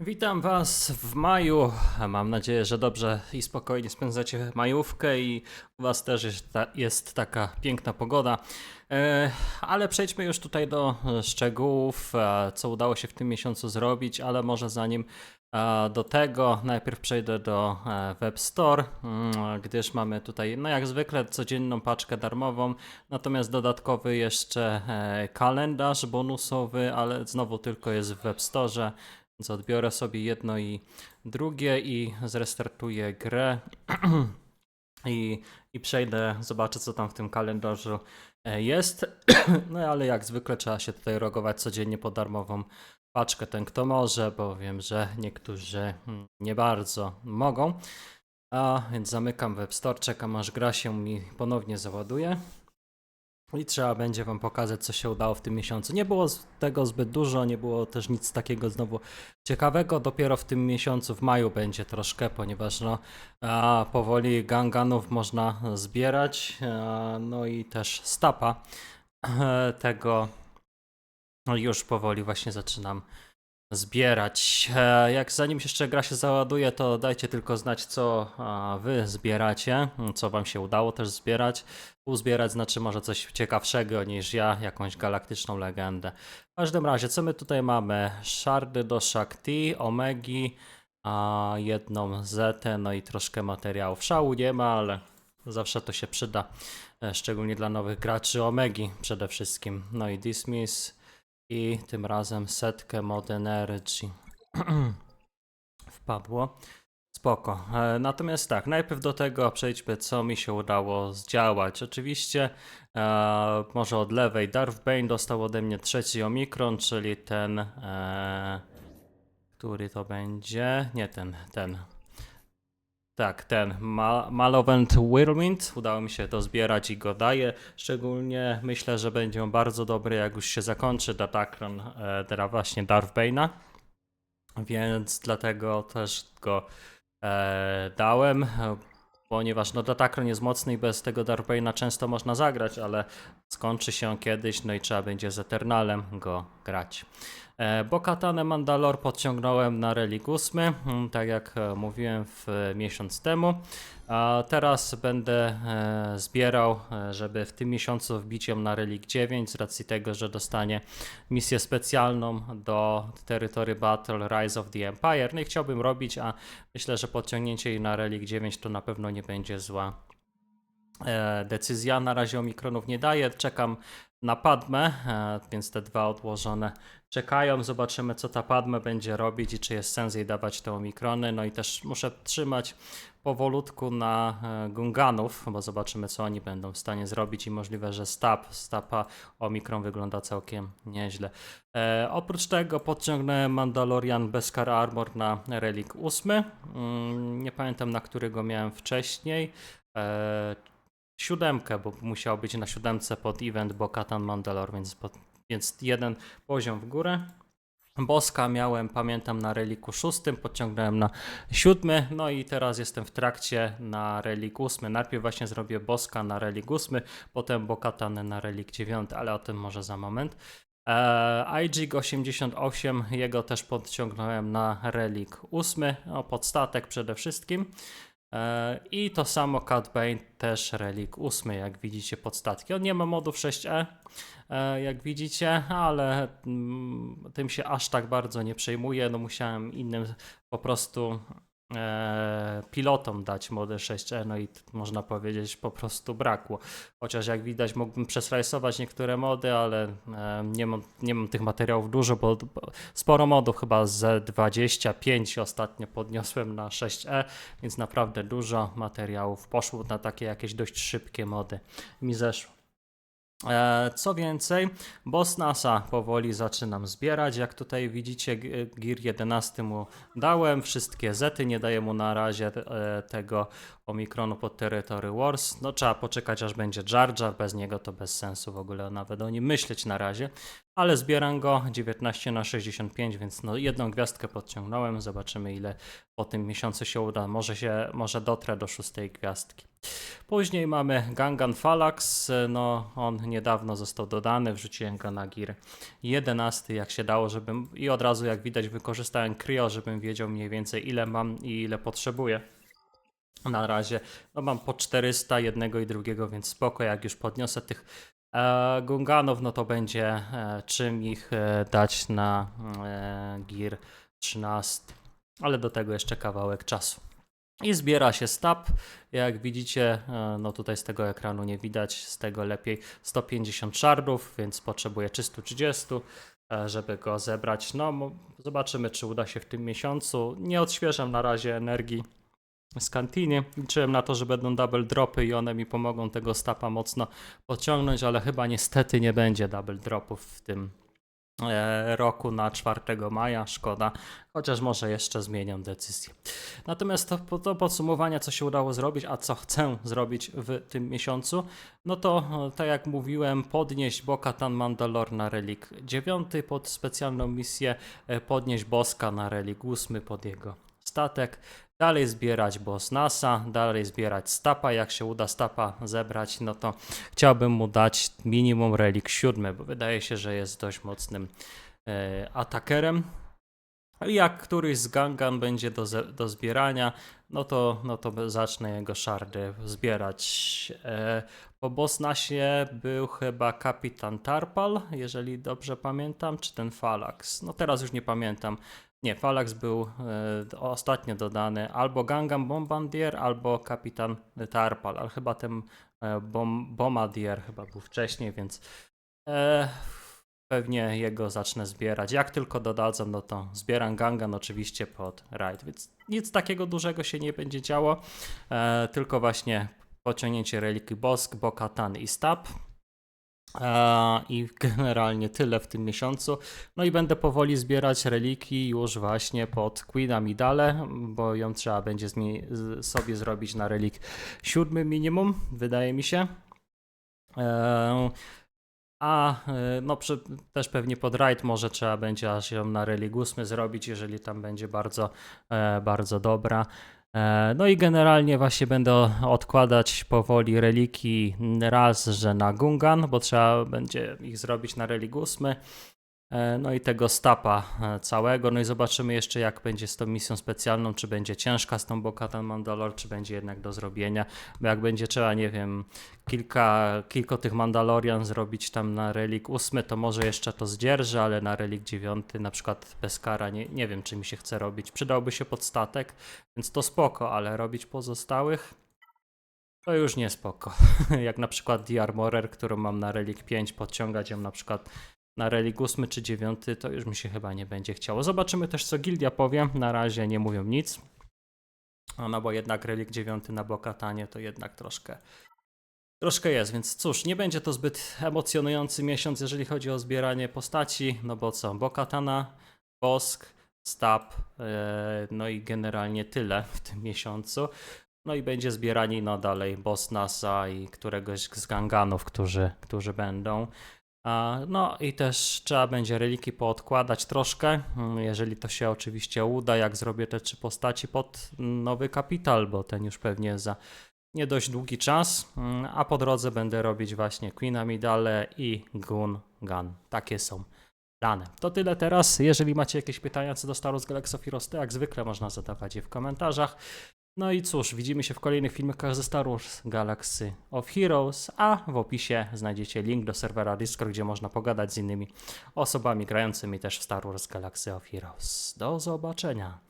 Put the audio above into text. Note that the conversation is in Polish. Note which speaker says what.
Speaker 1: Witam Was w maju. Mam nadzieję, że dobrze i spokojnie spędzacie majówkę i u Was też jest, ta, jest taka piękna pogoda. E, ale przejdźmy już tutaj do szczegółów, e, co udało się w tym miesiącu zrobić, ale może zanim e, do tego najpierw przejdę do Web Store, mm, gdyż mamy tutaj, no jak zwykle, codzienną paczkę darmową, natomiast dodatkowy jeszcze kalendarz bonusowy, ale znowu tylko jest w Web Store. Więc odbiorę sobie jedno i drugie i zrestartuję grę i, i przejdę, zobaczę co tam w tym kalendarzu e, jest. No ale jak zwykle trzeba się tutaj rogować codziennie po darmową paczkę, ten kto może, bo wiem, że niektórzy mm, nie bardzo mogą. A więc zamykam Web Store, czekam aż gra się mi ponownie załaduje. I trzeba będzie Wam pokazać, co się udało w tym miesiącu. Nie było tego zbyt dużo, nie było też nic takiego znowu ciekawego. Dopiero w tym miesiącu, w maju, będzie troszkę, ponieważ no, a, powoli ganganów można zbierać. A, no i też stapa tego już powoli właśnie zaczynam zbierać. E, Jak zanim jeszcze gra się załaduje, to dajcie tylko znać, co wy zbieracie, co wam się udało też zbierać. Uzbierać znaczy może coś ciekawszego niż ja, jakąś galaktyczną legendę. W każdym razie, co my tutaj mamy? Shardy do Shakti, Omegi, a jedną Zetę, no i troszkę materiałów. Szału nie ma, ale zawsze to się przyda, e, szczególnie dla nowych graczy Omegi przede wszystkim. No i Dismiss i tym razem setkę Mod Energy wpadło. Spoko. E, Natomiast tak, najpierw do tego przejdźmy, co mi się udało zdziałać. Oczywiście, e, może od lewej, Darth Bane dostał ode mnie trzeci Omikron, czyli ten, e, który to będzie? Nie ten, ten. Tak, ten Ma Malevolent Whirlwind. Udało mi się to zbierać i go daję. Szczególnie myślę, że będzie on bardzo dobry, jak już się zakończy Datakron, e, właśnie Darth Bane'a. Więc dlatego też go e, dałem, ponieważ no Datakron jest mocny i bez tego Darth Bane'a często można zagrać, ale skończy się kiedyś, no i trzeba będzie z Eternalem go grać. E, Bokatanę Mandalor podciągnąłem na Relik 8, mm, tak jak e, mówiłem w e, miesiąc temu. A teraz będę zbierał, żeby w tym miesiącu wbić ją na Relik 9 z racji tego, że dostanie misję specjalną do Territory Battle Rise of the Empire. No i chciałbym robić, a myślę, że podciągnięcie jej na Relik 9 to na pewno nie będzie zła decyzja. Na razie omikronów nie daję. Czekam na Padmę, e, więc te dwa odłożone czekają. Zobaczymy, co ta Padme będzie robić i czy jest sens jej dawać te omikrony. No i też muszę trzymać powolutku na e, Gunganów, bo zobaczymy, co oni będą w stanie zrobić i możliwe, że Stab, Stapa Omikron wygląda całkiem nieźle. E, oprócz tego podciągnąłem Mandalorian Beskar Armor na Relik 8. Mm, nie pamiętam, na którego miałem wcześniej. E, siódemkę, bo musiał być na siódemce pod event Bo-Katan Mandalor, więc, pod, więc jeden poziom w górę. Boska miałem, pamiętam, na reliku szóstym, podciągnąłem na siódmy, no i teraz jestem w trakcie na relik ósmy. Najpierw właśnie zrobię Boska na relik ósmy, potem Bokatanę na relik dziewiąty, ale o tym może za moment. Eee, IG 88, jego też podciągnąłem na relik ósmy, no, podstatek przede wszystkim. E, I to samo Cat Bane, też relik 8, jak widzicie podstatki. On nie ma modów 6e, e, jak widzicie, ale mm, tym się aż tak bardzo nie przejmuję. No musiałem innym po prostu pilotom dać mody 6e, no i można powiedzieć po prostu brakło. Chociaż jak widać mógłbym przesrajsować niektóre mody, ale e, nie, mam, nie mam tych materiałów dużo, bo, bo sporo modów, chyba z 25 ostatnio podniosłem na 6e, więc naprawdę dużo materiałów poszło na takie jakieś dość szybkie mody. Mi zeszło. E, Co więcej, boss NASA powoli zaczynam zbierać. Jak tutaj widzicie, G- Gear 11 mu dałem, wszystkie zety, nie daję mu na razie e, tego Omikronu pod Territory Wars. No trzeba poczekać aż będzie Jar Jar, bez niego to bez sensu w ogóle nawet o nim myśleć na razie. ale zbieram go 19 na 65, więc no jedną gwiazdkę podciągnąłem. Zobaczymy ile po tym miesiącu się uda. Może się, może dotrę do szóstej gwiazdki. Później mamy Gangan Falax, no on niedawno został dodany, wrzuciłem go na gir 11 jak się dało, żebym i od razu jak widać wykorzystałem Cryo, żebym wiedział mniej więcej ile mam i ile potrzebuję. Na razie no mam po 400 jednego i drugiego, więc spoko, jak już podniosę tych e, Gunganów, no to będzie e, czym ich e, dać na e, gir 13, ale do tego jeszcze kawałek czasu. I zbiera się stab. Jak widzicie, e, no tutaj z tego ekranu nie widać, z tego lepiej 150 shardów, więc potrzebuję 330, e, żeby go zebrać. No, zobaczymy, czy uda się w tym miesiącu. Nie odświeżam na razie energii z kantiny. Liczyłem na to, że będą double dropy i one mi pomogą tego stapa mocno pociągnąć, ale chyba niestety nie będzie double dropów w tym roku na 4 maja. Szkoda, chociaż może jeszcze zmienią decyzję. Natomiast to, to podsumowanie, co się udało zrobić, a co chcę zrobić w tym miesiącu, no to e, tak jak mówiłem, podnieść Bo-Katan Mandalor na relik 9 pod specjalną misję, e, podnieść Boska na relik 8 pod jego statek, dalej zbierać boss NASA, dalej zbierać stapa, jak się uda stapa zebrać, no to chciałbym mu dać minimum relik 7, bo wydaje się, że jest dość mocnym e, atakerem. Jak któryś z gangan będzie do, do zbierania, no to, no to zacznę jego szardy zbierać. E, po Bosnasie był chyba kapitan Tarpal, jeżeli dobrze pamiętam, czy ten Falax. No teraz już nie pamiętam. Nie, Falax był e, ostatnio dodany albo Gangan Bombardier, albo kapitan Tarpal, ale chyba ten e, bom, Bombardier chyba był wcześniej, więc e, pewnie jego zacznę zbierać. Jak tylko dodadzą, no to zbieram Gangan oczywiście pod raid, więc nic takiego dużego się nie będzie działo, e, tylko właśnie pociągnięcie reliki Bosk, Bokatan i Stab. I generalnie tyle w tym miesiącu. No i będę powoli zbierać reliki już właśnie pod Queen Amidale, bo ją trzeba będzie sobie zrobić na relik siódmy minimum, wydaje mi się. E, a e, no przy, też pewnie pod raid może trzeba będzie aż ją na relik ósmy zrobić, jeżeli tam będzie bardzo, e, bardzo dobra. E, No i generalnie właśnie będę odkładać powoli reliki raz, że na Gungan, bo trzeba będzie ich zrobić na relik 8. E, No i tego stapa e, całego. No i zobaczymy jeszcze jak będzie z tą misją specjalną, czy będzie ciężka z tą Bokatan Mandalor, czy będzie jednak do zrobienia. Bo jak będzie trzeba, nie wiem, kilka, kilka tych Mandalorian zrobić tam na relik 8, to może jeszcze to zdzierżę, ale na relik 9 na przykład bez kara nie, nie wiem czy mi się chce robić. Przydałby się podstatek, więc to spoko, ale robić pozostałych to już nie spoko. Jak na przykład The Armorer, którą mam na relik 5, podciągać ją na przykład na relik 8 czy 9, to już mi się chyba nie będzie chciało. Zobaczymy też co Gildia powie. Na razie nie mówią nic. No bo jednak relik 9 na Bokatanie to jednak troszkę Troszkę jest, więc cóż, nie będzie to zbyt emocjonujący miesiąc, jeżeli chodzi o zbieranie postaci, no bo co, Bokatana, Bosk, Stab, e, no i generalnie tyle w tym miesiącu. No i będzie zbieranie no dalej Boss Nasa i któregoś z ganganów, którzy, którzy będą. No i też trzeba będzie reliki poodkładać troszkę, mm, jeżeli to się oczywiście uda, jak zrobię te trzy postaci pod nowy kapital, bo ten już pewnie za nie dość długi czas, mm, a po drodze będę robić właśnie Queen Amidale i Gun Gun. Takie są plany. To tyle teraz. Jeżeli macie jakieś pytania co do Star Wars Galaxy of Heroes, to jak zwykle można zadawać je w komentarzach. No i cóż, widzimy się w kolejnych filmikach ze Star Wars Galaxy of Heroes, a w opisie znajdziecie link do serwera Discord, gdzie można pogadać z innymi osobami grającymi też w Star Wars Galaxy of Heroes. Do zobaczenia.